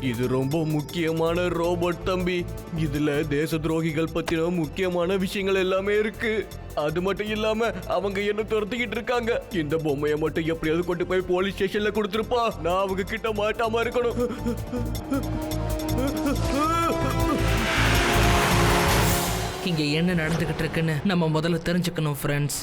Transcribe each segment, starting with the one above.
இது ரொம்ப முக்கியமான ரோபோட் தம்பி. இதுல தேச துரோகிகள் பத்தின முக்கியமான விஷயங்கள் எல்லாமே இருக்கு. அது மட்டும் இல்லாம அவங்க என்ன துரத்திக்கிட்டு இருக்காங்க? இந்த பொம்மையை மட்டும் எப்படியாவது கொண்டு போய் போலீஸ் ஸ்டேஷன்ல கொடுத்துருப்பா. நான் அவங்க கிட்ட மாட்டாம இருக்கணும். இங்க என்ன நடந்துகிட்டு இருக்குன்னு நம்ம முதல்ல தெரிஞ்சுக்கணும் ஃப்ரெண்ட்ஸ்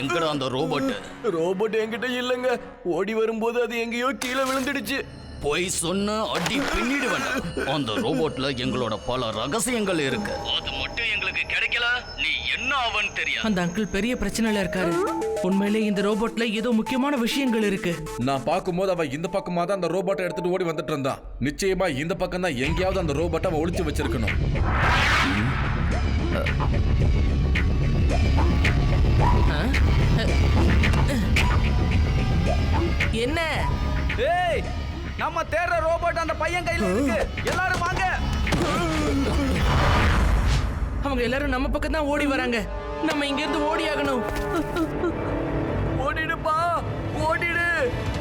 எங்கடா அந்த ரோபோட் ரோபோட் என்கிட்ட இல்லைங்க. ஓடி வரும்போது அது எங்கேயோ கீழே விழுந்துடுச்சு. போய் சொன்ன அடி பின்னிடுவேன் அந்த ரோபோட்ல எங்களோட பல ரகசியங்கள் இருக்கு. அது மட்டும் எங்களுக்கு கிடைக்கல. நீ என்ன ஆவன்னு தெரியாது. அந்த அங்கிள் பெரிய பிரச்சனையில இருக்காரு. உண்மையிலே இந்த ரோபோட்ல ஏதோ முக்கியமான விஷயங்கள் இருக்கு. நான் பார்க்கும்போது அவன் இந்த பக்கமா தான் அந்த ரோபோட்டை எடுத்துட்டு ஓடி வந்துட்டு இருந்தான் நிச்சயமா இந்த பக்கம் தான் எங்கேயாவது அந்த ரோபோட்டை அவன் ஒளிச்சு வச்சிருக்கணும். என்ன? ஏய் நம்ம தேடுற ரோபோட் அந்த பையன் கையில இருக்கு. எல்லாரும் வாங்க. அவங்க எல்லாரும் நம்ம பக்கம் தான் ஓடி வராங்க. நம்ம இங்க இருந்து ஓடி ஆகணும். ஓடிடுப்பா. ஓடிடு.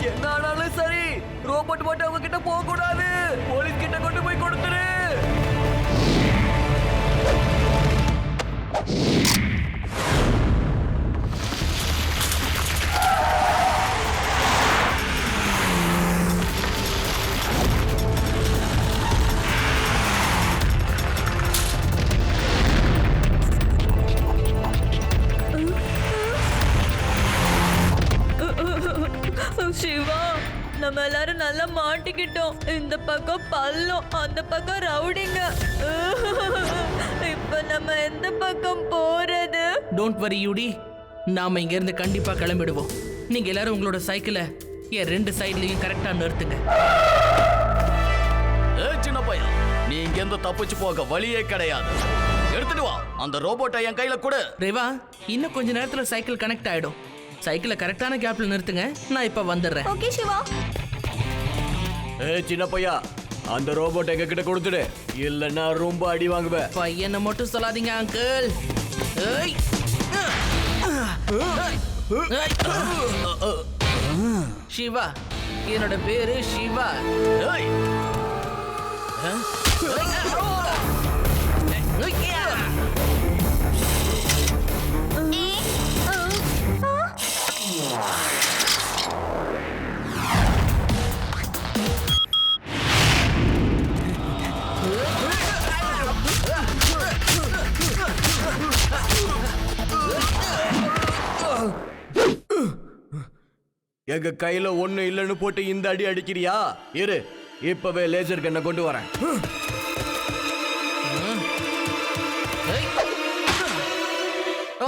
என்ன ஆனாலும் சரி. ரோபோட் மட்டும் அவங்க கிட்ட போக கூடாது போலீஸ் கிட்ட கொண்டு போய் கொடுத்துரு. மாட்டிக்கிட்டோம். இந்த பக்கம் பள்ளம் அந்த பக்கம் ரவுடிங்க. இப்ப நம்ம எந்த பக்கம் போறது? டோன்ட் வரி யூடி நாம இங்க இருந்து கண்டிப்பா கிளம்பிடுவோம். நீங்க எல்லாரும் உங்களோட சைக்கிளை என் ரெண்டு சைட்லயும் கரெக்டா நிறுத்துங்க. ஏ சின்ன பையன் நீ இங்க இருந்து தப்பிச்சு போக வழியே கிடையாது. எடுத்துட்டு வா அந்த ரோபோட்டை என் கையில கொடு. ரேவா இன்னும் கொஞ்ச நேரத்துல சைக்கிள் கனெக்ட் ஆயிடும். சைக்கிளை கரெக்டான கேப்ல நிறுத்துங்க. நான் இப்ப வந்துடுறேன். ஓகே சிவா. ஏ சின்ன பையா அந்த ரோபோட் எங்க கிட்ட கொடுத்துடு. இல்லைன்னா ரொம்ப அடி வாங்குவேன் பையனை மட்டும் சொல்லாதீங்க அங்கிள் ஏய். ஏய். சிவா என்னோட பேரு சிவா. ஏய். எங்க கையில ஒண்ணு இல்லைன்னு போட்டு இந்த அடி அடிக்கிறியா இரு இப்பவே லேசர் கண்ணை கொண்டு வரேன்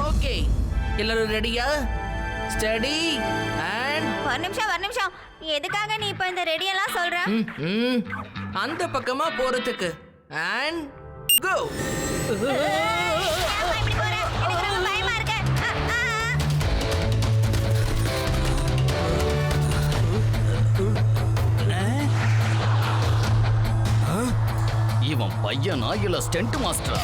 ஓகே எல்லாரும் ரெடியா ஸ்டடி அண்ட் ஒரு நிமிஷம் ஒரு நிமிஷம் எதுக்காக நீ இப்ப இந்த ரெடி எல்லாம் சொல்ற அந்த பக்கமா போறதுக்கு அண்ட் கோ இவன் பையனா இல்ல ஸ்டென்ட் மாஸ்டரா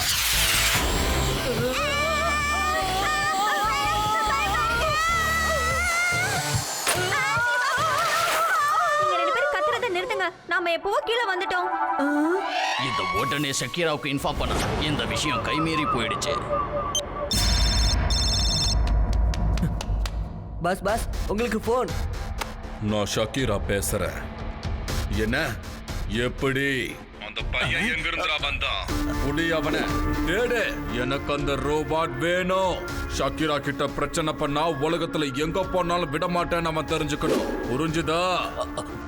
நாம எப்பவோ கீழே வந்துட்டோம். இந்த உடனே ஷக்கீராவுக்கு இன்ஃபார்ம் பண்ண. இந்த விஷயம் கைமீறி போயிடுச்சு. பஸ் பஸ் உங்களுக்கு போன் நான் ஷக்கீரா பேசுறேன். என்ன? எப்படி? அந்த பையன் எங்க வந்தான்? புடி அவனை. தேடு எனக்கு அந்த ரோபாட் வேணும். ஷக்கீரா கிட்ட பிரச்சனை பண்ணா உலகத்துல எங்க போனாலும் விட மாட்டேன்னு அவன் தெரிஞ்சுக்கணும். புரிஞ்சுதா?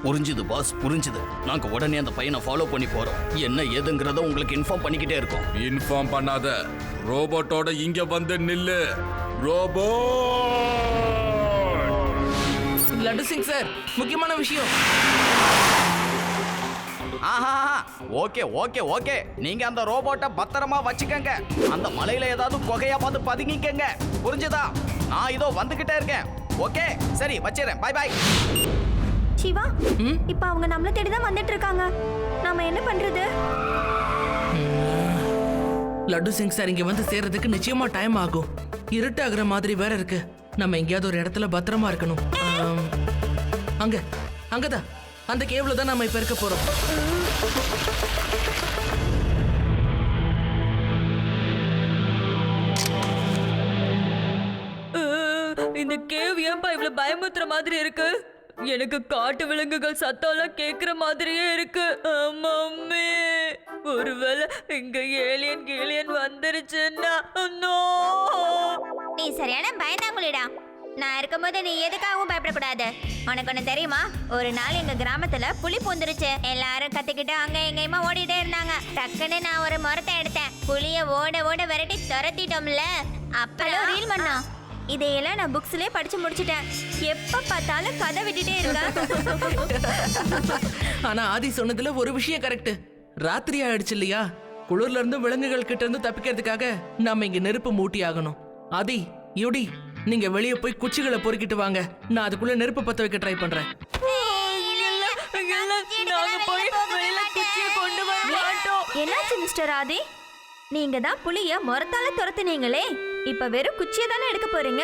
புரிஞ்சுது பாஸ் புரிஞ்சுது. நாங்க உடனே அந்த பையனை ஃபாலோ பண்ணி போறோம். என்ன ஏதுங்கிறத உங்களுக்கு இன்ஃபார்ம் பண்ணிக்கிட்டே இருக்கோம். இன்ஃபார்ம் பண்ணாத. ரோபோட்டோட இங்க வந்து நில்லு. ரோபோ லட்டு சிங் சார் முக்கியமான விஷயம். ஆஹா ஓகே ஓகே ஓகே. நீங்க அந்த ரோபோட்டை பத்திரமா வச்சுக்கங்க. அந்த மலையில ஏதாவது குகையா பார்த்து பதுங்கிக்கங்க. புரிஞ்சுதா? நான் இதோ வந்துகிட்டே இருக்கேன். ஓகே சரி வச்சிடறேன். By by. சிவா ம்? இப்ப அவங்க நம்மள தேடி தான் வந்துட்டு இருக்காங்க நாம என்ன பண்றது? லட்டு சிங் சார் இங்க வந்து சேர்றதுக்கு நிச்சயமா டைம் ஆகும். இருட்டாகிற மாதிரி வேற இருக்கு. நம்ம எங்கேயாவது ஒரு இடத்துல பத்திரமா இருக்கணும். அங்க அங்கதான். அந்த கேவ்ல தான் நம்ம இப்ப இருக்க போறோம். இந்த கேவ் ஏன்பா இவ்வளவு பயமுத்துற மாதிரி இருக்கு? எனக்கு காட்டு விலங்குகள் சத்தம்லாம் கேக்குற மாதிரியே இருக்கு. மம்மி ஒருவேளை இங்க ஏலியன் கீலியன் வந்துருச்சுன்னா நோ நீ சரியான பயந்தாங்குளிடா நான் இருக்கும்போது நீ எதுக்காகவும் பயப்படக்கூடாது. உனக்கு ஒண்ணு தெரியுமா? ஒரு நாள் எங்க கிராமத்துல புலி பூந்துருச்சு. எல்லாரும் கத்திக்கிட்டு அங்க எங்கேயுமா ஓடிட்டே இருந்தாங்க. டக்குன்னு நான் ஒரு மரத்தை எடுத்தேன். புலிய ஓட ஓட விரட்டி துரத்திட்டோம்ல. அப்புறம் ரீல் பண்ணா இதையெல்லாம் நான் புக்ஸ்லயே படிச்சு முடிச்சிட்டேன். எப்ப பார்த்தாலும் கதை விட்டுட்டே இருக்கேன் ஆனா ஆதி சொன்னதுல ஒரு விஷயம் கரெக்ட் ராத்திரி ஆயிடுச்சு இல்லையா? குளிர்ல இருந்து விலங்குகள் கிட்ட இருந்து தப்பிக்கிறதுக்காக நாம இங்க நெருப்பு மூட்டி ஆகணும் ஆதி யுடி. நீங்க வெளியே போய் குச்சிகளை பொறுக்கிட்டு வாங்க. நான் அதுக்குள்ள நெருப்பு பத்த வைக்க ட்ரை பண்றேன். என்னாச்சு மிஸ்டர் ஆதி நீங்க தான் புலிய முறத்தால துரத்துனீங்களே. இப்ப வெறும் குச்சியை தானே எடுக்க போறீங்க?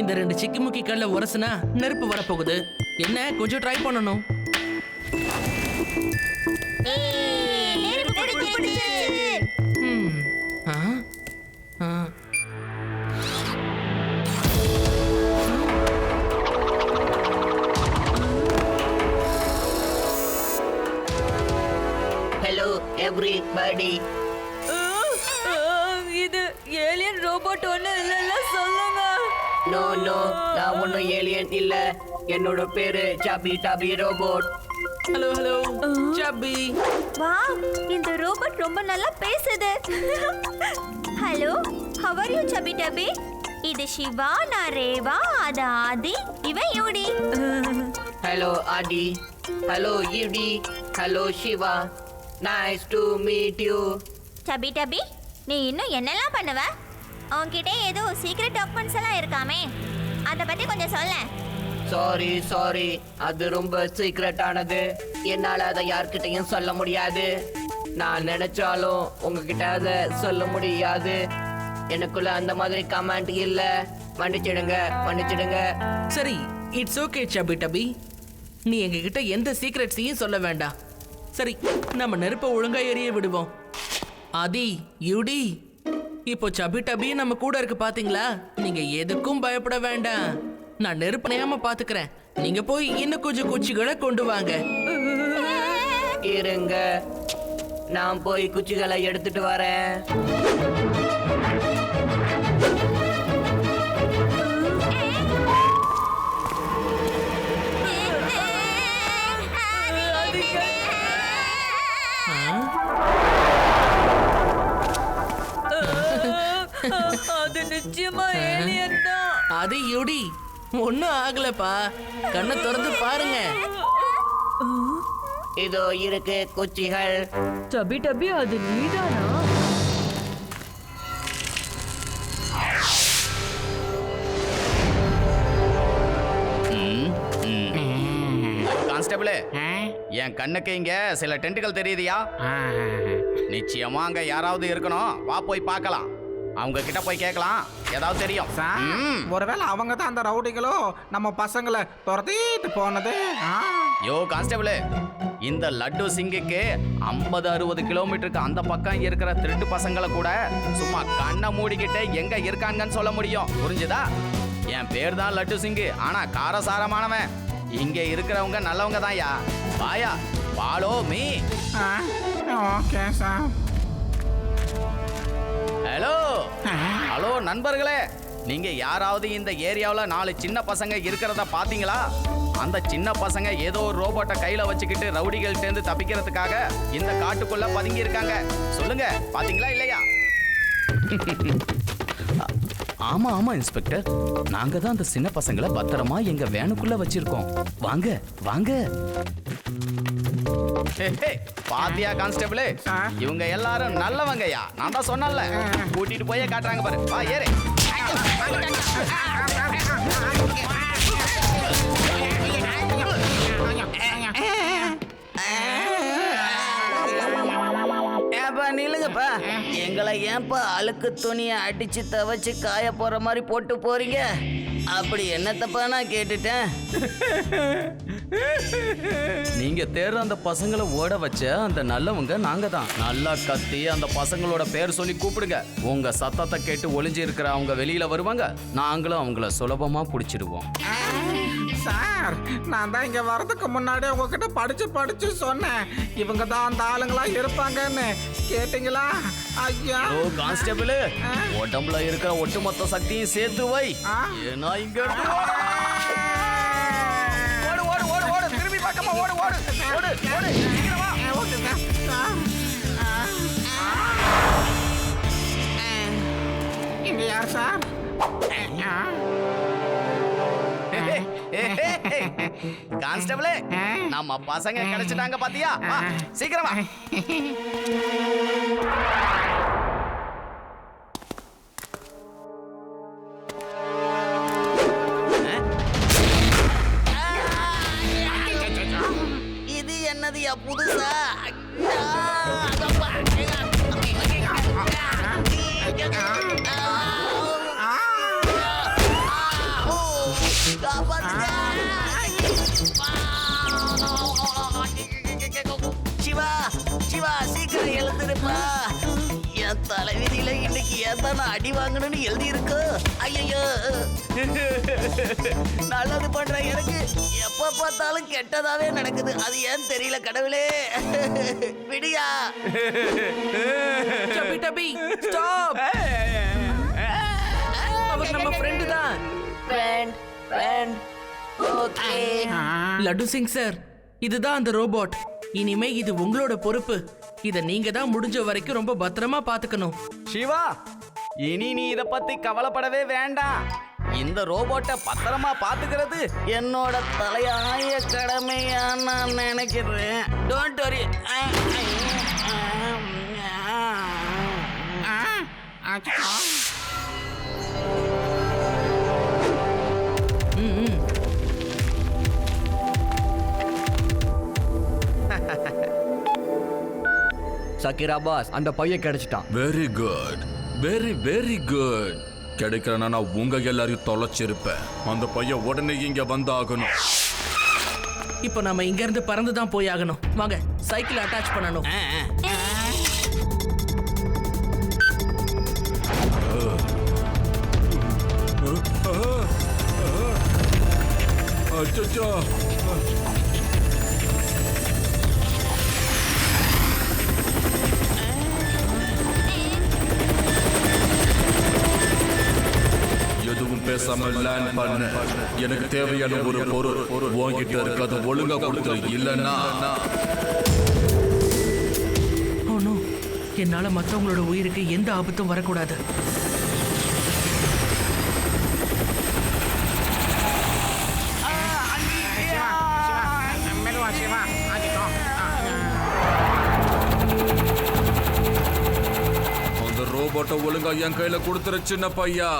இந்த ரெண்டு சிக்கி முக்கி கல்ல உரசுனா நெருப்பு வரப்போகுது. என்ன கொஞ்சம் ட்ரை பண்ணணும்? அஹ், அஹ், இது ஏலியன் ரோபோட் ஒண்ணு இல்லைல்ல சொல்லுங்க. No, no, நான் ஒன்றும் ஏலியன் இல்ல. என்னோட பேரு சாபி டாபி ரோபோட் ஹலோ ஹலோ சப்பி வாவ் இந்த ரோபோட் ரொம்ப நல்லா பேசுது. ஹலோ ஹவ் ஆர் யூ சபி டபி இது சிவா நான் ரேவா அது ஆதி இவன் யூடி. Hello Aadi hello ED hello Shiva. Nice to meet you சபி டபி நீ இன்னும் என்னெல்லாம் பண்ணுவ? உன்கிட்ட ஏதோ சீக்ரெட் டாக்குமெண்ட்ஸ் எல்லாம் இருக்காமே. அதை பத்தி கொஞ்சம் சொல்லேன். சாரி சாரி அது ரொம்ப சீக்ரெட் ஆனது. என்னால அதை யார்கிட்டையும் சொல்ல முடியாது. நான் நினைச்சாலும் உங்ககிட்ட அதை சொல்ல முடியாது. எனக்குள்ள அந்த மாதிரி கமெண்ட் இல்ல. மன்னிச்சிடுங்க மன்னிச்சிடுங்க. சரி இட்ஸ் ஓகே சபி டபி நீ எங்ககிட்ட எந்த சீக்ரெட்ஸையும் சொல்ல வேண்டாம். சரி நம்ம நெருப்பை ஒழுங்கா எரிய விடுவோம். ஆதி யுடி இப்போ சபி டபி நம்ம கூட இருக்கு பாத்தீங்களா? நீங்க எதுக்கும் பயப்பட வேண்டாம். நான் நெருப்பு நேயாம பாத்துக்கிறேன். நீங்க போய் இன்னும் கொஞ்சம் குச்சிகளை கொண்டு வாங்க. இருங்க. நான் போய் குச்சிகளை எடுத்துட்டு வரேன். அது நிச்சயமா ஏலியன் தான். அது யுடி. ஒன்னும் ஆகலப்பா. கண்ணை திறந்து பாருங்க. இதோ இருக்கு குச்சிகள். டபி டபி அது நீதானா? கான்ஸ்டபிள் என் கண்ணுக்கு இங்க சில டென்ட்டுகள் தெரியுதியா? நிச்சயமா அங்க யாராவது இருக்கணும். வா போய் பார்க்கலாம். அவங்க கிட்ட போய் கேட்கலாம். ஏதாவது தெரியும். சார். ஒருவேளை அவங்க தான் அந்த ரவுடிகளோ நம்ம பசங்களை துரத்திட்டு போனது. யோ கான்ஸ்டபிள் இந்த லட்டு சிங்குக்கு ஐம்பது அறுபது கிலோமீட்டருக்கு அந்த பக்கம் இருக்கிற திருட்டு பசங்களை கூட சும்மா கண்ணை மூடிக்கிட்டு எங்க இருக்காங்கன்னு சொல்ல முடியும். புரிஞ்சுதா? என் பேர் தான் லட்டு சிங்கு ஆனா காரசாரமானவன். இங்க இருக்கிறவங்க நல்லவங்க தான்யா வாயா follow me. Okay sir. Hello hello நண்பர்களே. நீங்க யாராவது இந்த ஏரியாவுல நாலு சின்ன பசங்க இருக்கிறத பாத்தீங்களா? அந்த சின்ன பசங்க ஏதோ ஒரு ரோபோட்டை கையில வச்சுக்கிட்டு ரவுடிகள்ட்ட இருந்து தப்பிக்கிறதுக்காக இந்த காட்டுக்குள்ள பதுங்கி இருக்காங்க சொல்லுங்க பாத்தீங்களா இல்லையா? ஆமா ஆமா இன்ஸ்பெக்டர். நாங்க தான் அந்த சின்ன பசங்களை பத்திரமா எங்க வேனுக்குள்ள வச்சிருக்கோம். வாங்க வாங்க. பாத்தியா கான்ஸ்டபிள்? இவங்க எல்லாரும் நல்லவங்கய்யா. நான் தான் சொன்னல கூட்டிட்டு போயே காட்டுறாங்க பாரு. வா ஏறு. நில்லுங்கப்பா. எங்களை ஏன்பா அழுக்கு துணியை அடிச்சு துவைச்சு காய போற மாதிரி போட்டு போறீங்க? அப்படி என்னத்தப்பா நான் கேட்டுட்டேன்? நீங்க தேடுற அந்த பசங்களை ஓட வச்ச அந்த நல்லவங்க நாங்க தான் நல்லா கத்தி அந்த பசங்களோட பேர் சொல்லி கூப்பிடுங்க. உங்க சத்தத்தை கேட்டு ஒளிஞ்சு இருக்கிற அவங்க வெளியில வருவாங்க. நாங்களும் அவங்கள சுலபமா பிடிச்சிடுவோம். சார் நான் தான் இங்க வரதுக்கு முன்னாடி உங்ககிட்ட படிச்சு படிச்சு சொன்னேன். இவங்க தான் அந்த ஆளுங்களா இருப்பாங்கன்னு. கேட்டீங்களா? ஐயா. ஓ கான்ஸ்டபிள் உடம்புல இருக்கிற ஒட்டுமொத்த சக்தியும் சேர்த்து வை. ஏன்னா இங்க ஓடு ஓடு. ஓடு ஓடு. சீக்கிரமா. இங்க யார் சார். கான்ஸ்டபிள் நம்ம பசங்க கிடைச்சிட்டாங்க பாத்தியா? சீக்கிரமா என்னதுயா புதுசா ஐயா, அதப்பா. ஓ, காப்பாத்துங்க. ஏன் தான் நான் அடி வாங்கணும்னு எழுதி இருக்கு ஐயோ நல்லது பண்ற எனக்கு. எப்ப பார்த்தாலும் கெட்டதாவே நடக்குது. அது ஏன் தெரியல கடவுளே. விடியா. டபி டபி ஸ்டாப். அவர் நம்ம ஃப்ரெண்டு தான். Friend friend okay Laddu Singh sir இதுதான் அந்த ரோபோட். இனிமே இது உங்களோட பொறுப்பு. இத நீங்க தான் முடிஞ்ச வரைக்கும் ரொம்ப பத்திரமா பாத்துக்கணும் சிவா இனி நீ இத பத்தி கவலைப்படவே வேண்டாம் இந்த ரோபோட்டை பத்திரமா பாத்துக்கிறது என்னோட தலையாய கடமையா நான் நினைக்கிறேன் டோன்ட் வரி ஆ. சக்கீரா பாஸ் அந்த பையன் கிடைச்சிட்டான். Very good very very good கிடைக்கிறனா நான் உங்க எல்லாரையும் தொலைச்சிருப்பேன். அந்த பையன் உடனே இங்க வந்தாகணும். இப்போ நம்ம இங்க இருந்து பறந்து தான் போய் ஆகணும் வாங்க சைக்கிள் அட்டாச் பண்ணணும் அச்சச்சோ. லேண்ட் பண்ண எனக்கு தேவையான ஒரு பொருள் உன்கிட்ட இருக்கு. அது ஒழுங்கா கொடுத்து இல்லைன்னா நோ என்னால மத்தவங்களோட உயிருக்கு எந்த ஆபத்தும் வரக்கூடாது. அந்த ரோபோட்டை ஒழுங்கா என் கையில கொடுத்துரு சின்ன பையா.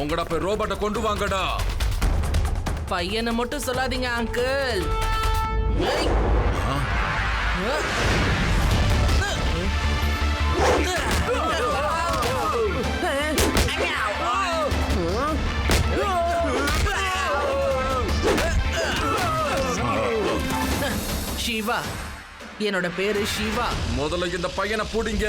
உங்கடா போய் ரோபோட்டை கொண்டு வாங்கடா. பையனை மட்டும் சொல்லாதீங்க அங்கிள் சிவா என்னோட பேரு சிவா முதல்ல இந்த பையனை புடிங்க.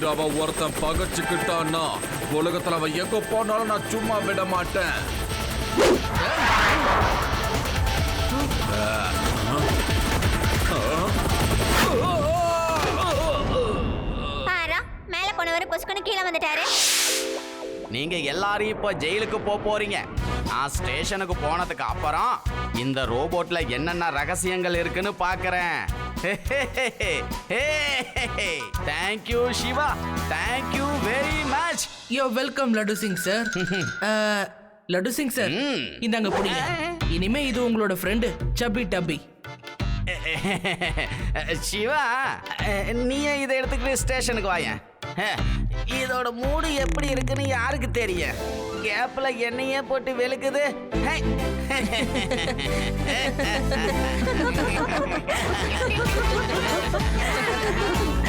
ஷக்கீராவை ஒருத்தன் பகச்சுக்கிட்டான்னா உலகத்துல அவன் எங்க போனாலும் நான் சும்மா விட மாட்டேன். போனவர் புஷ்கனு கீழே வந்துட்டாரு. நீங்க எல்லாரும் இப்போ ஜெயிலுக்கு போக போறீங்க. நான் ஸ்டேஷனுக்கு போனதுக்கு அப்புறம் இந்த ரோபோட்ல என்னென்ன ரகசியங்கள் இருக்குன்னு பார்க்கறேன் thank you Shiva thank you very much yo welcome Laddu Singh sir Laddu Singh sir. இந்தாங்க புடிங்க. இனிமே இது உங்களோட ஃப்ரெண்டு சபி டபி சிவா நீயே இதை எடுத்துக்கிட்டு ஸ்டேஷனுக்கு வாயேன். இதோட மூடு எப்படி இருக்குன்னு யாருக்கு தெரியும்? கேப்ல என்னையே போட்டு வெளுக்குது. ஹே. ハハハハ